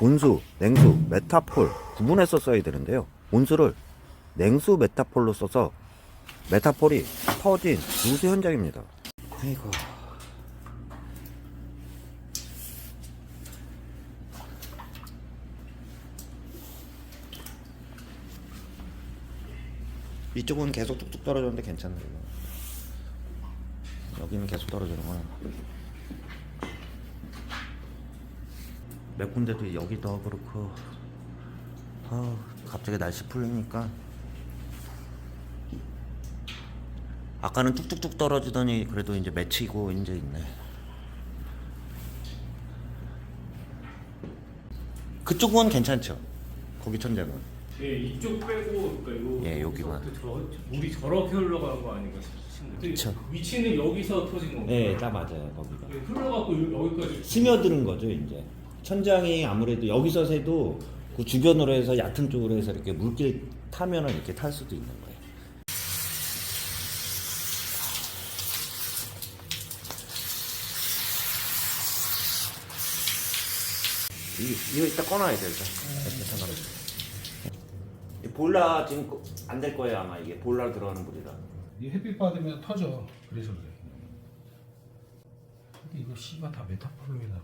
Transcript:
온수, 냉수, 메타폴 구분해서 써야 되는데요. 온수를 냉수 메타폴로 써서 메타폴이 터진 누수 현장입니다. 아이고. 이쪽은 계속 뚝뚝 떨어졌는데 괜찮네요. 여기는 계속 떨어지는구나. 몇 군데도 여기도 그렇고 아, 갑자기 날씨 풀리니까 아까는 뚝뚝뚝 떨어지더니 그래도 이제 맺히고 이제 있네. 그쪽은 괜찮죠? 거기 천장은. 예, 이쪽 빼고 그러니까 요 예, 여기만. 저 물이 저렇게 흘러가는 거 아닌가 싶은데 그쵸. 위치는 여기서 터진 건가요? 네, 딱 맞아요. 거기가. 예, 흘러갖고 요- 여기까지 스며드는 거죠, 이제. 천장이 아무래도 여기서 새도 그 주변으로 해서 얕은 쪽으로 해서 이렇게 물길 타면은 이렇게 탈 수도 있는 거예요. 이, 이거 이따 꺼놔야 돼, 일단. 이렇게 상관없어. 이 보일러 지금 안 될 거예요, 아마 이게. 보일러 들어가는 물이라. 이 햇빛 받으면 터져. 그래서 그래. 근데 이거 씨발 다 메타폴로이다.